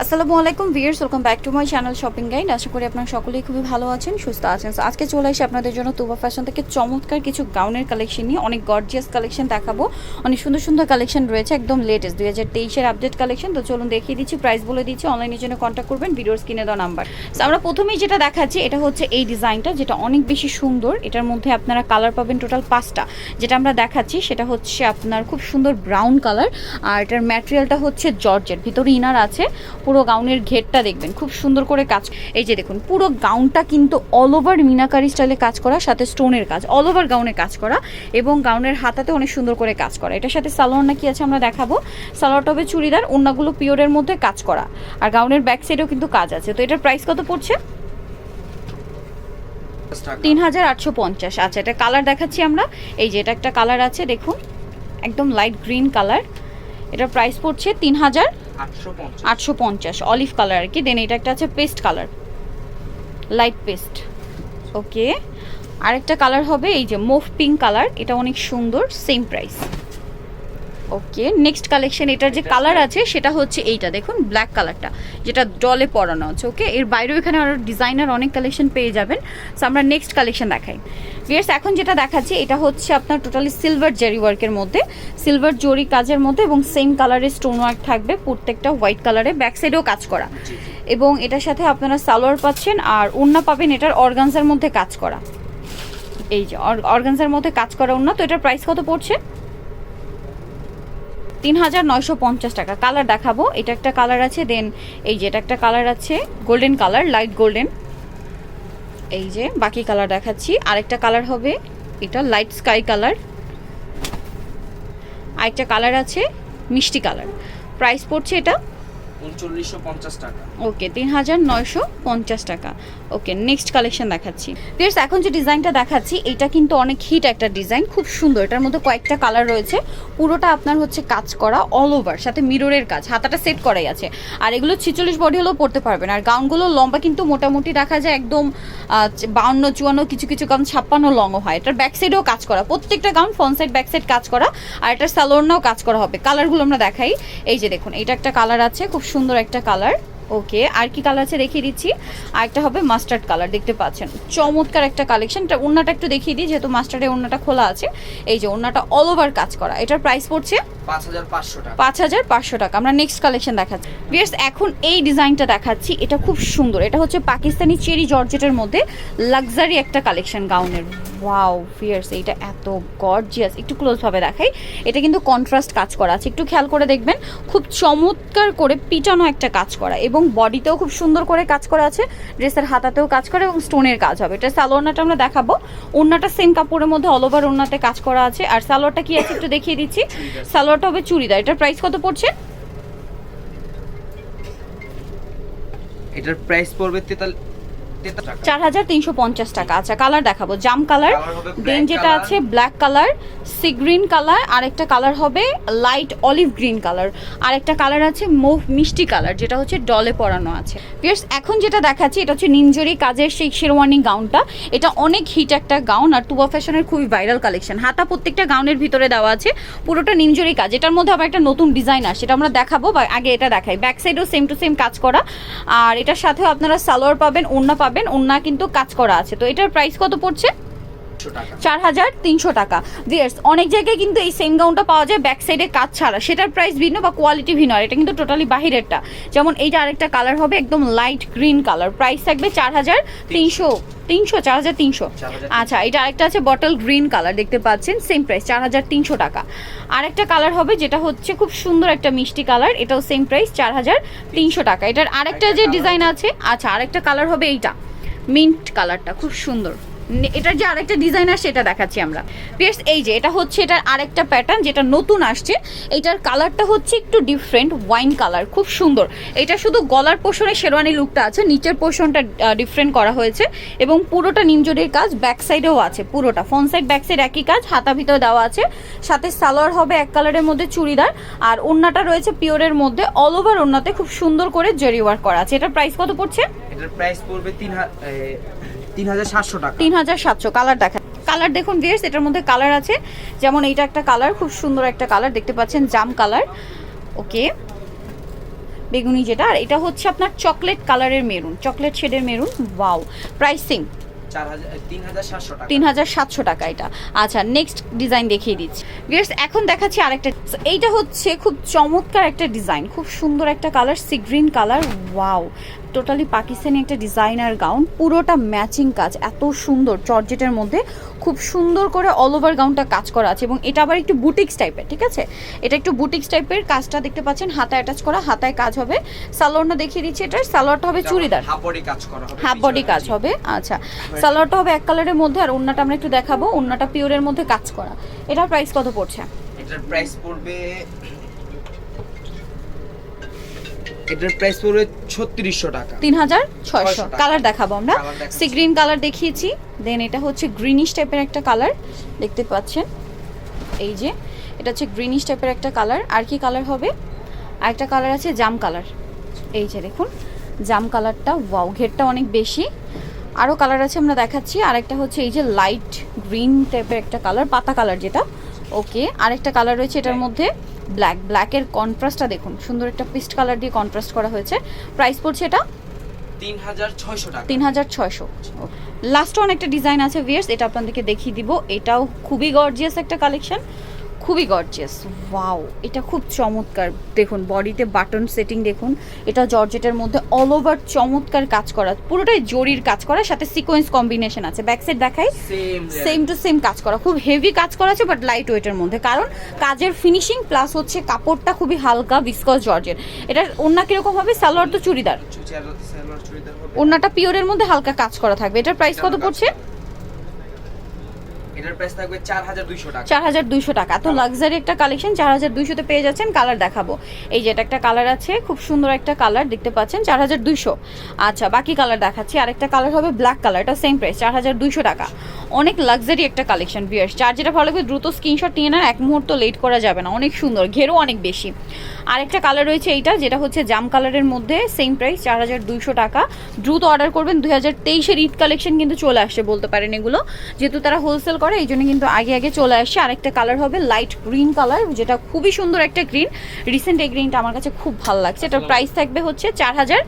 আসসালামু আলাইকুম viewers welcome back to my channel shopping guide. আশা করি আপনারা সকলেই খুবই ভালো আছেন, সুস্থ আছেন। আজকে চলে এসে আপনাদের জন্য তুবা ফ্যাশন থেকে। চমৎকার কিছু গাউনের কালেকশন নিয়ে অনেক গর্জিয়াস কালেকশন দেখাবো। অনেক সুন্দর সুন্দর কালেকশন রয়েছে, একদম লেটেস্ট দুই হাজার তেইশের আপডেট কালেকশন তো চলুন দেখিয়ে দিচ্ছি প্রাইস বলে দিচ্ছি অনলাইনের জন্য কন্ট্যাক্ট করবেন, ভিডিওর স্ক্রিনে দেওয়া নাম্বার আমরা প্রথমেই যেটা দেখাচ্ছি, এটা হচ্ছে এই ডিজাইনটা যেটা অনেক বেশি সুন্দর। এটার মধ্যে আপনারা কালার পাবেন টোটাল পাঁচটা। যেটা আমরা দেখাচ্ছি, সেটা হচ্ছে আপনার খুব সুন্দর ব্রাউন কালার আর এটার ম্যাটেরিয়ালটা হচ্ছে জর্জের ভিতরে ইনার আছে। পুরো গাউনের ঘেরটা দেখবেন, খুব সুন্দর করে কাজ, এই যে দেখুন, পুরো গাউনটা কিন্তু অল ওভার মিনাকারি স্টাইলে কাজ করা, সাথে স্টোনের কাজ অল ওভার গাউনে কাজ করা এবং গাউনের হাতাতে অনেক সুন্দর করে কাজ করা। এটার সাথে সালোয়ার না কি আছে আমরা দেখাবো। সালোয়ার টবে চুড়িদার অন্যগুলো পিওরের মধ্যে কাজ করা। আর গাউনের ব্যাক সাইডেও কিন্তু কাজ আছে। তো এটার প্রাইস কত পড়ছে? তিন হাজার আটশো পঞ্চাশ। আচ্ছা এটা কালার দেখাচ্ছি আমরা। এই যে এটা একটা কালার আছে, দেখুন, একদম লাইট গ্রিন কালার এটার প্রাইস পড়ছে তিন হাজার আটশো পঞ্চাশ। অলিভ কালার আর কি দেন এটা একটা আছে paste colour light paste okay আরেকটা কালার হবে এই যে মোভ পিঙ্ক কালার এটা অনেক সুন্দর same price okay next collection এটার যে কালার আছে সেটা হচ্ছে এইটা। দেখুন ব্ল্যাক কালারটা যেটা ডলে পরানো আছে ওকে এর বাইরেও এখানে আরও ডিজাইনার অনেক কালেকশন পেয়ে যাবেন। সো আমরা নেক্সট কালেকশন দেখাই। ভিয়ার্স এখন যেটা দেখাচ্ছি এটা হচ্ছে আপনার টোটালি সিলভার জেরি ওয়ার্কের মধ্যে। সিলভার জরি কাজের মধ্যে এবং সেম কালারের স্টোন ওয়ার্ক থাকবে প্রত্যেকটা হোয়াইট কালারে ব্যাক সাইডেও কাজ করা। এবং এটার সাথে আপনারা সালোয়ার পাচ্ছেন আর ওড়না পাবেন এটার অর্গানজার মধ্যে কাজ করা। এই যে অর্গানজার মধ্যে কাজ করা ওড়না তো এটার প্রাইস কত পড়ছে? তিন হাজার নয়শো পঞ্চাশ টাকা। কালার দেখাবো। এটা একটা কালার আছে দেন এই যে এটা একটা কালার আছে গোল্ডেন কালার লাইট গোল্ডেন এই যে বাকি কালার দেখাচ্ছি। আরেকটা কালার হবে, এটা লাইট স্কাই কালার আরেকটা কালার আছে, মিষ্টি কালার প্রাইস পড়ছে এটা ওকে তিন হাজার নয়শো পঞ্চাশ টাকা। ওকে নেক্সট কালেকশন দেখাচ্ছি। ফিয়ার্স এখন যে ডিজাইনটা দেখাচ্ছি, এটা কিন্তু অনেক হিট একটা ডিজাইন, খুব সুন্দর। এটার মধ্যে কয়েকটা কালার রয়েছে। পুরোটা আপনার হচ্ছে কাজ করা অল ওভার সাথে মিররের কাজ, হাতাটা সেট করাই আছে। আর এগুলো ছিচল্লিশ বডি হলেও পড়তে পারবেন। আর গাউনগুলো লম্বা কিন্তু মোটামুটি রাখা যায় একদম বাউন্ন, চুয়ান্ন, কিছু কিছু গাউন ছাপ্পান্ন লংও হয়। এটার ব্যাক সাইডেও কাজ করা। প্রত্যেকটা gown front side back side কাজ করা। আর এটার স্যালোনাও কাজ করা হবে। কালারগুলো আমরা দেখাই। এই যে দেখুন এটা একটা কালার আছে, খুব সুন্দর একটা কালার ওকে আর কি কালার আছে দেখিয়ে দিচ্ছি। আর একটা হবে মাস্টার্ড কালার দেখতে পাচ্ছেন। চমৎকার একটা কালেকশন এটা ওড়নাটা একটু দেখিয়ে দিই, যেহেতু মাস্টার্ডের ওড়নাটা খোলা আছে। এই যে ওড়নাটা অল ওভার কাজ করা। এটার প্রাইস পড়ছে পাঁচ হাজার পাঁচশো টাকা। আমরা নেক্সট কালেকশন দেখাচ্ছি। ভিয়ার্স এখন এই ডিজাইনটা দেখাচ্ছি। এটা খুব সুন্দর। এটা হচ্ছে পাকিস্তানি চেরি জর্জেটের মধ্যে লাক্সারি একটা কালেকশন গাউনের ওয়াও ভিয়ার্স এইটা এত গর্জিয়াস একটু ক্লোজভাবে দেখাই। এটা কিন্তু কন্ট্রাস্ট কাজ করা আছে। একটু খেয়াল করে দেখবেন, খুব চমৎকার করে পিটানো একটা কাজ করা। এবং বডিতেও খুব সুন্দর করে কাজ করা আছে। ড্রেসের হাতাতেও কাজ করা এবং স্টোনের কাজ হবে। এটা সালোয়ারটা আমরা দেখাবো। ওড়নাটা সেম কাপড়ের মধ্যে অল ওভার ওড়নাতে কাজ করা আছে। আর সালোয়ারটা কি আছে একটু দেখিয়ে দিচ্ছি। সালোয়ারটা হবে চুড়িদার। এটার প্রাইস কত পড়ছে? এটার প্রাইস পড়বে তেতাল তেতাল টাকা চার হাজার তিনশো পঞ্চাশ টাকা। আচ্ছা কালার দেখাবো। জাম কালার দেন যেটা আছে black colour sea green colour আরেকটা কালার হবে লাইট অলিভ গ্রিন কালার আরেকটা কালার আছে মুভ মিষ্টি কালার যেটা হচ্ছে ডলে পরানো আছে। পিয়ার্স এখন যেটা দেখাচ্ছি এটা হচ্ছে নিনজরি কাজের সেই শেরওয়ানি গাউনটা এটা অনেক হিট একটা গাউন আর টুবা ফ্যাশনের খুবই ভাইরাল কালেকশন হাতা প্রত্যেকটা গাউনের ভিতরে দেওয়া আছে পুরোটা নিঞ্জরি কাজ। এটার মধ্যে আবার একটা নতুন ডিজাইন আসে সেটা আমরা দেখাবো বা আগে এটা দেখাই। ব্যাক সাইডেও সেম টু সেম কাজ করা। আর এটার সাথেও আপনারা সালোয়ার পাবেন ওড়না পাবেন ওড়না কিন্তু কাজ করা আছে। তো এটার প্রাইস কত পড়ছে? চার হাজার তিনশো টাকা। ভিয়ার্স অনেক জায়গায় কিন্তু এই সেম গাউনটা পাওয়া যায় ব্যাক সাইডে কাজ ছাড়া। সেটার প্রাইস ভিন্ন বা কোয়ালিটি ভিন্ন আর এটা কিন্তু টোটালি বাহিরেরটা। যেমন এইটা আরেকটা কালার হবে একদম লাইট গ্রিন কালার প্রাইস থাকবে চার হাজার তিনশো তিনশো চার হাজার তিনশো। আচ্ছা এটা আরেকটা আছে বটল গ্রিন কালার দেখতে পাচ্ছেন সেম প্রাইস চার হাজার তিনশো টাকা। আরেকটা কালার হবে যেটা হচ্ছে খুব সুন্দর একটা মিষ্টি কালার এটাও সেম প্রাইস চার হাজার তিনশো টাকা। এটার আরেকটা যে ডিজাইন আছে আচ্ছা আরেকটা কালার হবে এইটা। মিন্ট কালারটা খুব সুন্দর। এটার যে আরেকটা ডিজাইন আসছে এটা দেখাচ্ছি আমরা। পিয়ার্স এই যে, এটা হচ্ছে এটার আরেকটা প্যাটার্ন যেটা নতুন আসছে। এটার কালারটা হচ্ছে একটু ডিফারেন্ট ওয়াইন কালার খুব সুন্দর। এটা শুধু গলার পোষণে শেরওয়ানি লুকটা আছে, নিচের পোষণটা ডিফারেন্ট করা হয়েছে। এবং পুরোটা নিমজোরির কাজ ব্যাক সাইডেও আছে, পুরোটা। ফ্রন্ট সাইড ব্যাক সাইড একই কাজ, হাতা ভিতরে দেওয়া আছে। সাথে সালোয়ার হবে এক কালারের মধ্যে চুড়িদার। আর ওড়নাটা রয়েছে পিওরের মধ্যে অল ওভার ওড়নাতে খুব সুন্দর করে জেরি ওয়ার্ক করা আছে। এটার প্রাইস কত পড়ছে? এটার প্রাইস পড়বে তিন তিন হাজার সাতশো টাকা। তিন হাজার সাতশো কালার দেখা কালার দেখুন ভিয়ার্স এটার মধ্যে কালার আছে। যেমন এইটা একটা কালার খুব সুন্দর একটা কালার দেখতে পাচ্ছেন জাম কালার। ওকে। বেগুনি যেটা আর এটা হচ্ছে আপনার চকলেট কালারের মেরুন চকলেট শেডের মেরুন। Wow pricing. তিন হাজার সাতশো টাকা। এটা। আচ্ছা নেক্সট ডিজাইন দেখিয়ে দিচ্ছি। ভিউয়ার্স এখন দেখাচ্ছি আরেকটা এইটা হচ্ছে খুব চমৎকার একটা ডিজাইন খুব সুন্দর একটা colour sea green colour. Wow totally Pakistani একটা ডিজাইনার গাউন পুরোটা ম্যাচিং কাজ এত সুন্দর চর্জেটের মধ্যে খুব সুন্দর করে অল ওভার গাউনটা কাজ করা আছে এবং এটা আবার একটু বুটিক্স টাইপের ঠিক আছে? এটা একটু বুটিক্স টাইপের কাজটা দেখতে পাচ্ছেন হাতায় অ্যাটাচ করা হাতায় কাজ হবে। সালোয়ারটা দেখিয়ে দিচ্ছি এটার সালোয়ারটা হবে চুড়িদার। হাফ বডি কাজ করা হবে হাফ বডি কাজ হবে আচ্ছা। সালোয়ারটা হবে এক কালারের মধ্যে আর ওন্নাটা আমরা একটু দেখাবো ওন্নাটা পিওরের মধ্যে কাজ করা। এটার প্রাইস কত পড়ছে? এটার প্রাইস পড়বে এটার প্রাইস পড়বে ছত্রিশশো টাকা। তিন হাজার ছয়শো 600 টাকা। কালার দেখাবো আমরা। সি গ্রিন কালার দেখিয়েছি। দেন এটা হচ্ছে গ্রিনিশ টাইপের একটা কালার দেখতে পাচ্ছেন? এই যে এটা হচ্ছে গ্রিনিশ টাইপের একটা কালার আর কি কালার হবে? আরেকটা কালার আছে জাম কালার এই যে দেখুন জাম কালারটা ওয়াও ঘেরটা অনেক বেশি। আরও কালার আছে আমরা দেখাচ্ছি। আরেকটা হচ্ছে এই যে লাইট গ্রিন টাইপের একটা কালার পাতা কালার যেটা। ওকে আরেকটা কালার রয়েছে এটার মধ্যে। ব্ল্যাক ব্ল্যাকের কন্ট্রাস্টটা দেখুন। সুন্দর একটা পিস্ট কালার দিয়ে কন্ট্রাস্ট করা হয়েছে। প্রাইস পড়ছে এটা? তিন হাজার ছয়শো টাকা। তিন হাজার ছয়শো লাস্ট অনেকটা ডিজাইন আছে ভিয়ার্স এটা আপনাদেরকে দেখিয়ে দিব। এটাও খুবই গর্জিয়াস একটা কালেকশন খুবই গর্জিয়াস ওয়াও এটা খুব চমৎকার। দেখুন বডিতে বাটন সেটিং দেখুন এটা জর্জেটের মধ্যে অল ওভার চমৎকার কাজ করা পুরোটাই জরির কাজ করা সাথে সিকোয়েন্স কম্বিনেশন আছে। ব্যাক সাইড দেখাই। সেম টু সেম কাজ করা। খুব হেভি কাজ করা আছে বাট লাইট ওয়েটের মধ্যে। কারণ কাজের ফিনিশিং প্লাস হচ্ছে কাপড়টা খুবই হালকা বিসকস জর্জের। এটার অন্য কীরকম হবে? সালোয়ার তো চুড়িদার। ওড়নাটা পিওরের মধ্যে হালকা কাজ করা থাকবে। এটার প্রাইস কত পড়ছে? এটার প্রাইস থাকবে চার হাজার দুইশো টাকা। চার হাজার দুইশো টাকা। তো লাক্সারি একটা কালেকশন চার হাজার দুইশোতে পেয়ে যাচ্ছেন কালার দেখাবো। এই যে এটা একটা কালার আছে খুব সুন্দর একটা কালার দেখতে পাচ্ছেন চার হাজার দুইশো। আচ্ছা বাকি কালার দেখাচ্ছি। আরেকটা কালার হবে ব্ল্যাক কালার এটা সেম প্রাইস চার হাজার দুইশো টাকা। অনেক লাক্সারি একটা কালেকশন বিয়ার্স চার যেটা ভালো লাগবে দ্রুত স্ক্রিনশট নিয়ে নেন এক মুহূর্ত লেট করা যাবে না। অনেক সুন্দর ঘেরও অনেক বেশি। আরেকটা কালার রয়েছে এইটা যেটা হচ্ছে জাম কালারের মধ্যে সেম প্রাইস চার হাজার দুইশো টাকা। দ্রুত অর্ডার করবেন দুই হাজার তেইশের ঈদ কালেকশন কিন্তু চলে আসছে বলতে পারেন এগুলো। যেহেতু তারা হোলসেল করে এই জন্য কিন্তু আগে আগে চলে আসছে। আরেকটা কালার হবে লাইট গ্রিন কালার যেটা খুবই সুন্দর একটা গ্রিন রিসেন্ট এই গ্রিনটা আমার কাছে খুব ভালো লাগছে। এটার প্রাইস থাকবে হচ্ছে চার হাজার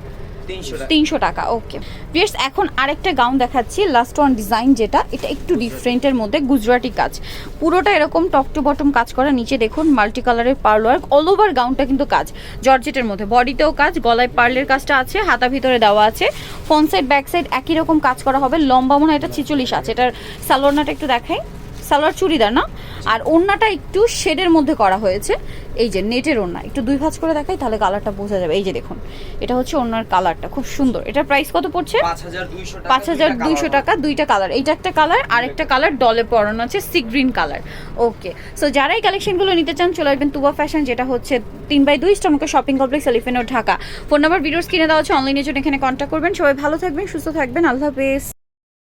তিনশো টাকা। ওকে ভিয়ার্স এখন আরেকটা গাউন দেখাচ্ছি লাস্ট ওয়ান ডিজাইন যেটা এটা একটু ডিফারেন্টের মধ্যে গুজরাটি কাজ। পুরোটা এরকম টপ টু বটম কাজ করা নিচে দেখুন মাল্টি কালারের পার্ল ওয়ার্ক অল ওভার গাউনটা কিন্তু কাজ। জর্জেটের মধ্যে বডিতেও কাজ গলায় পার্লের কাজটা আছে হাতা ভিতরে দেওয়া আছে। ফ্রন্ট সাইড ব্যাক সাইড একই রকম কাজ করা হবে লম্বা মনে হয় এটা ছিচল্লিশ আছে এটার সালোয়ারনাটা একটু দেখাই। সালোয়ার চুড়িদার না? আর ওড়নাটা একটু শেডের মধ্যে করা হয়েছে। এই যে নেটের ওড়না একটু দুই ভাঁজ করে দেখাই তাহলে কালারটা বোঝা যাবে। এই যে দেখুন এটা হচ্ছে ওড়নার কালারটা খুব সুন্দর। এটার প্রাইস কত পড়ছে? পাঁচ হাজার দুইশো টাকা দুইটা কালার এইটা একটা কালার। আর একটা কালার ডলে পরানো আছে sea green colour okay so যারা এই কালেকশনগুলো নিতে চান চলে আসবেন তুবা ফ্যাশন যেটা হচ্ছে তিন বাই দুই স্টমকে shopping complex elephant Dhaka. Phone number videos কিনে দেওয়া হচ্ছে অনলাইনের জন্য এখানে কন্ট্যাক্ট করবেন। সবাই ভালো থাকবেন সুস্থ থাকবেন। আল্লাহ হাফেজ।